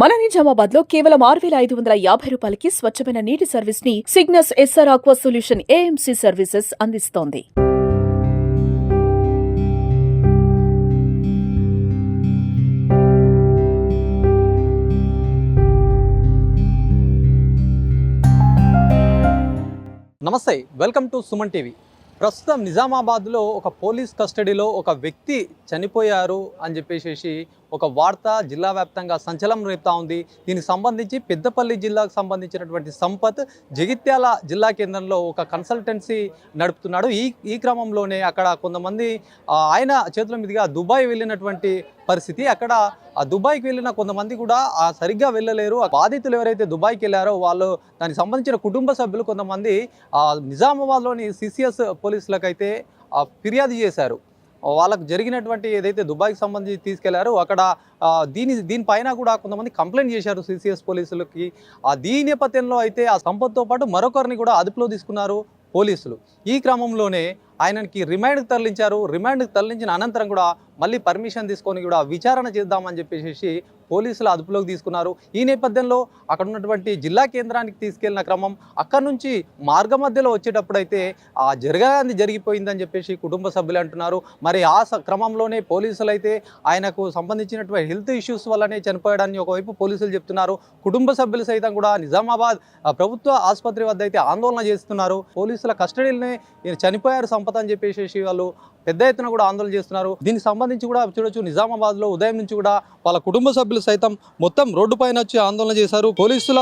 మన నిజామాబాద్లో కేవలం ఆరు వేల ఐదు వందల యాభై రూపాయలకి స్వచ్ఛమైన నీటి సర్వీస్ని Cygnus SR aqua solution AMC services అందిస్తోంది. నమస్తే వెల్కమ్ టు సుమన్ టీవీ. ప్రస్తుతం నిజామాబాద్లో ఒక పోలీస్ కస్టడీలో ఒక వ్యక్తి చనిపోయారు అని చెప్పేసి ఒక వార్త జిల్లా వ్యాప్తంగా సంచలనం రేపుతా ఉంది. దీనికి సంబంధించి పెద్దపల్లి జిల్లాకు సంబంధించినటువంటి సంపత్ జగిత్యాల జిల్లా కేంద్రంలో ఒక కన్సల్టెన్సీ నడుపుతున్నాడు. ఈ ఈ క్రమంలోనే అక్కడ కొంతమంది ఆయన చేతుల మీదుగా దుబాయ్ వెళ్ళినటువంటి పరిస్థితి. అక్కడ ఆ దుబాయ్కి వెళ్ళిన కొంతమంది కూడా ఆ సరిగ్గా వెళ్ళలేరు. ఆ బాధితులు ఎవరైతే దుబాయ్కి వెళ్ళారో వాళ్ళు దానికి సంబంధించిన కుటుంబ సభ్యులు కొంతమంది నిజామాబాద్లోని సిసిఎస్ పోలీసులకైతే ఫిర్యాదు చేశారు. వాళ్ళకు జరిగినటువంటి ఏదైతే దుబాయ్కి సంబంధించి తీసుకెళ్ళారో అక్కడ దీని దీనిపైన కూడా కొంతమంది కంప్లైంట్ చేశారు సిసిఎస్ పోలీసులకి. ఆ దీని నేపథ్యంలో అయితే ఆ సంపత్తో పాటు మరొకరిని కూడా అదుపులో తీసుకున్నారు పోలీసులు. ఈ క్రమంలోనే ఆయనకి రిమాండ్కి తరలించారు. రిమాండ్కి తరలించిన అనంతరం కూడా మళ్ళీ పర్మిషన్ తీసుకొని కూడా విచారణ చేద్దామని చెప్పేసి పోలీసులు అదుపులోకి తీసుకున్నారు. ఈ నేపథ్యంలో అక్కడ ఉన్నటువంటి జిల్లా కేంద్రానికి తీసుకెళ్ళిన క్రమం అక్కడ నుంచి మార్గ మధ్యలో వచ్చేటప్పుడైతే ఆ జరగాది జరిగిపోయిందని చెప్పేసి కుటుంబ సభ్యులు అంటున్నారు. మరి ఆ స- క్రమంలోనే పోలీసులు అయితే ఆయనకు సంబంధించినటువంటి హెల్త్ ఇష్యూస్ వల్లనే చనిపోయాడని ఒకవైపు పోలీసులు చెప్తున్నారు. కుటుంబ సభ్యులు సైతం కూడా నిజామాబాద్ ప్రభుత్వ ఆసుపత్రి వద్ద అయితే ఆందోళన చేస్తున్నారు. పోలీసుల కస్టడీలోనే చనిపోయారు సంపద అని చెప్పేసి వాళ్ళు పెద్ద ఎత్తున కూడా ఆందోళన చేస్తున్నారు. దీనికి సంబంధించి కూడా చూడొచ్చు నిజామాబాద్లో ఉదయం నుంచి కూడా వాళ్ళ కుటుంబ సభ్యులు సైతం మొత్తం రోడ్డు పైన వచ్చి ఆందోళన చేశారు. పోలీసుల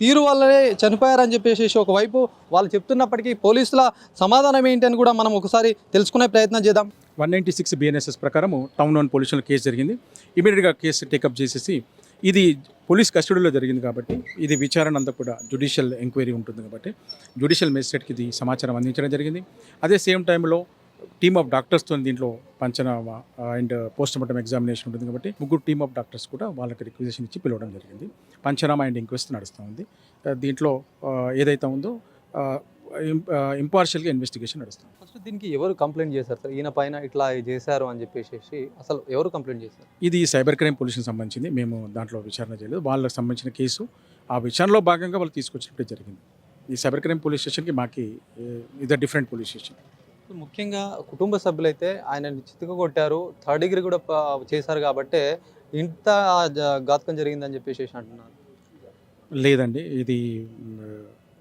తీరు వల్లనే చనిపోయారని చెప్పేసి ఒకవైపు వాళ్ళు చెప్తున్నప్పటికీ పోలీసుల సమాధానం ఏంటి అని కూడా మనం ఒకసారి తెలుసుకునే ప్రయత్నం చేద్దాం. వన్ నైంటీ సిక్స్ బిఎన్ఎస్ఎస్ ప్రకారం టౌన్ వన్ పోలీసుల కేసు జరిగింది. ఇమీడియట్గా కేసు టేకప్ చేసేసి ఇది పోలీస్ కస్టడీలో జరిగింది కాబట్టి ఇది విచారణ అంతా కూడా జ్యుడిషియల్ ఎంక్వైరీ ఉంటుంది కాబట్టి జ్యుడిషియల్ మేజిస్ట్రేట్కి ఇది సమాచారం అందించడం జరిగింది. అదే సేమ్ టైంలో టీమ్ ఆఫ్ డాక్టర్స్తో దీంట్లో panchnama and post mortem examination ఉంటుంది కాబట్టి ముగ్గురు టీమ్ ఆఫ్ డాక్టర్స్ కూడా వాళ్ళకి రిక్వజిషన్ ఇచ్చి పిలవడం జరిగింది. పంచనామా అండ్ ఇంక్వెస్ట్ నడుస్తూ ఉంది. దీంట్లో uh, ఏదైతే ఉందో uh, ఇంపార్షియల్గా ఇన్వెస్టిగేషన్ నడుస్తుంది. ఫస్ట్ దీనికి ఎవరు కంప్లైంట్ చేశారు సార్? ఈయన పైన ఇట్లా చేశారు అని చెప్పేసి అసలు ఎవరు కంప్లైంట్ చేశారు? ఇది సైబర్ క్రైమ్ పోలీసుకి సంబంధించింది. మేము దాంట్లో విచారణ చేయలేదు. వాళ్ళకి సంబంధించిన కేసు. ఆ విచారణలో భాగంగా వాళ్ళు తీసుకొచ్చినట్టే జరిగింది. ఈ సైబర్ క్రైమ్ పోలీస్ స్టేషన్కి మాకి ఇది డిఫరెంట్ పోలీస్ స్టేషన్ ముఖ్యంగా కుటుంబ సభ్యులైతే ఆయన చితుక కొట్టారు థర్డ్ డిగ్రీ కూడా చేశారు కాబట్టి ఇంత ఘాతకం జరిగిందని చెప్పేసి అంటున్నారు. లేదండి. ఇది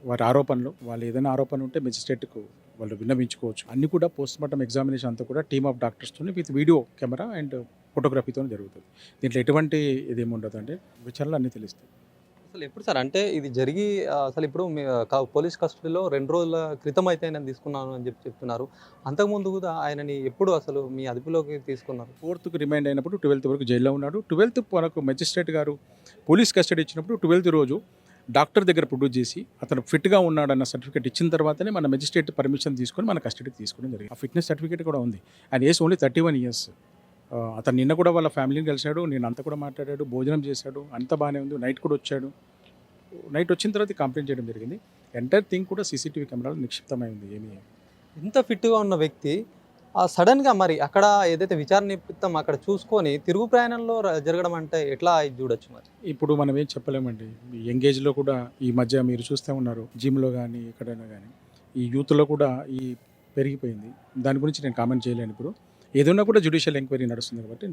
వారి ఆరోపణలు వాళ్ళు ఏదైనా ఆరోపణ ఉంటే మెజిస్ట్రేట్కు వాళ్ళు విన్నవించుకోవచ్చు. అన్ని కూడా పోస్ట్ మార్టం ఎగ్జామినేషన్ అంతా కూడా టీమ్ ఆఫ్ డాక్టర్స్తో విత్ వీడియో కెమెరా అండ్ ఫోటోగ్రఫీతో జరుగుతుంది. దీంట్లో ఎటువంటి ఇదేమి ఉండదు అంటే విచారణలు అన్నీ తెలుస్తాయి. అసలు ఎప్పుడు సార్? అంటే ఇది జరిగి అసలు ఇప్పుడు పోలీస్ కస్టడీలో రెండు రోజుల క్రితం అయితే ఆయన తీసుకున్నాను అని చెప్పి చెప్తున్నారు. అంతకుముందు కూడా ఆయనని ఎప్పుడు అసలు మీ అదుపులోకి తీసుకున్నారు? ఫోర్త్కి రిమైండ్ అయినప్పుడు ట్వెల్త్ వరకు జైల్లో ఉన్నాడు. ట్వెల్త్ మనకు మెజిస్ట్రేట్ గారు పోలీస్ కస్టడీ ఇచ్చినప్పుడు ట్వెల్త్ రోజు డాక్టర్ దగ్గర ప్రొడ్యూస్ చేసి అతను ఫిట్గా ఉన్నాడన్న సర్టిఫికేట్ ఇచ్చిన తర్వాతనే మన మెజిస్ట్రేట్ పర్మిషన్ తీసుకొని మన కస్టడీకి తీసుకోవడం జరిగింది. ఆ ఫిట్నెస్ సర్టిఫికేట్ కూడా ఉంది. And age only thirty one years అతను నిన్న కూడా వాళ్ళ ఫ్యామిలీని కలిశాడు నేను అంతా కూడా మాట్లాడాడు భోజనం చేశాడు అంత బాగానే ఉంది నైట్ కూడా వచ్చాడు. నైట్ వచ్చిన తర్వాత కంప్లైంట్ చేయడం జరిగింది. ఎంటైర్ థింగ్ కూడా సీసీటీవీ కెమెరాలో నిక్షిప్తమై ఉంది ఏమీ. ఇంత ఫిట్గా ఉన్న వ్యక్తి సడన్గా మరి అక్కడ ఏదైతే విచారణ నిమిత్తం అక్కడ చూసుకొని తిరుగు ప్రయాణంలో జరగడం అంటే ఎట్లా చూడొచ్చు మరి? ఇప్పుడు మనం ఏం చెప్పలేమండి. ఈ ఎంగేజ్లో కూడా ఈ మధ్య మీరు చూస్తూ ఉన్నారు జిమ్లో కానీ ఎక్కడైనా కానీ ఈ యూత్లో కూడా ఈ పెరిగిపోయింది. దాని గురించి నేను కామెంట్ చేయలేను ఇప్పుడు. ఏదైనా కూడా జ్యుడిషియల్ ఎంక్వైరీ నడుస్తుంది కాబట్టి